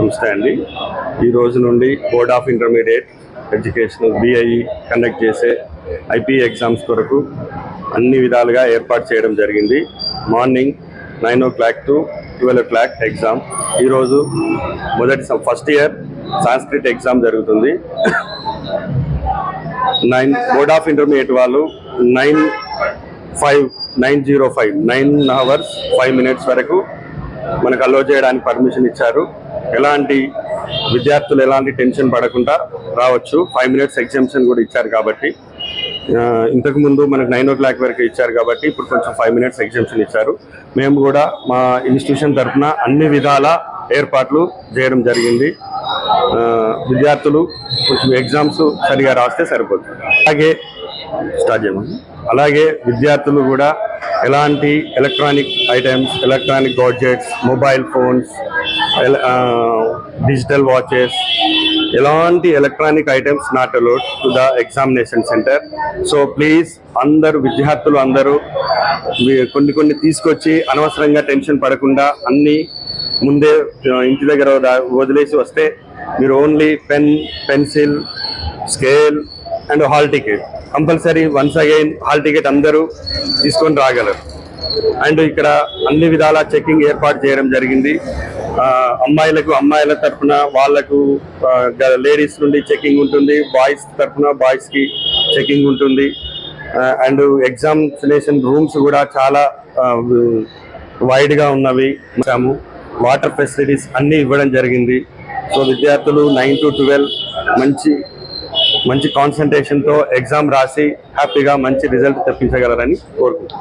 నమస్తే అండి ఈ రోజు నుండి board of intermediate education BIE conduct చేసే ఐపీ ఎగ్జామ్స్ కొరకు అన్ని విధాలుగా ఏర్పాటు చేయడం జరిగింది. Morning nine o'clock to twelve o'clock exam ఈరోజు మొదటి ఫస్ట్ ఇయర్ సాంస్క్రిట్ ఎగ్జామ్ జరుగుతుంది. నైన్ బోర్డ్ ఆఫ్ ఇంటర్మీడియట్ వాళ్ళు nine five nine zero five nine hours five minutes వరకు మనకు అలో చేయడానికి పర్మిషన్ ఇచ్చారు. ఎలాంటి విద్యార్థులు ఎలాంటి టెన్షన్ పడకుండా రావచ్చు. ఫైవ్ మినిట్స్ ఎగ్జామ్షన్ కూడా ఇచ్చారు కాబట్టి ఇంతకుముందు మనకు నైన్ ఓ క్లాక్ వరకు ఇచ్చారు కాబట్టి ఇప్పుడు కొంచెం ఫైవ్ మినిట్స్ ఎగ్జామ్షన్ ఇచ్చారు. మేము కూడా మా ఇన్స్టిట్యూషన్ తరఫున అన్ని విధాల ఏర్పాట్లు చేయడం జరిగింది. విద్యార్థులు కొంచెం ఎగ్జామ్స్ సరిగా రాస్తే సరిపోతుంది. అలాగే స్టార్ట్ చేయమని అలాగే విద్యార్థులు కూడా ఎలాంటి electronic items electronic gadgets mobile phones digital watches ఎలాంటి electronic items not allowed to the examination centre so please అందరూ విద్యార్థులు అందరూ కొన్ని కొన్ని తీసుకొచ్చి అనవసరంగా టెన్షన్ పడకుండా అన్ని ముందే ఇంటి దగ్గర వదిలేసి వస్తే మీరు only pen pencil scale and hall ticket compulsory once again hall ticket అందరూ తీసుకొని రాగలరు. అండ్ ఇక్కడ అన్ని విధాల చెకింగ్ ఏర్పాటు చేయడం జరిగింది. అమ్మాయిలకు అమ్మాయిల తరఫున వాళ్ళకు లేడీస్ నుండి చెకింగ్ ఉంటుంది బాయ్స్ తరఫున బాయ్స్కి చెకింగ్ ఉంటుంది. అండ్ ఎగ్జామినేషన్ రూమ్స్ కూడా చాలా వైడ్గా ఉన్నవి. ఇచ్చాము వాటర్ ఫెసిలిటీస్ అన్నీ ఇవ్వడం జరిగింది. సో విద్యార్థులు నైన్ టు ట్వెల్వ్ మంచి మంచి కాన్సన్ట్రేషన్తో ఎగ్జామ్ రాసి హ్యాపీగా మంచి రిజల్ట్ తెప్పించగలరని కోరుకుంటున్నాను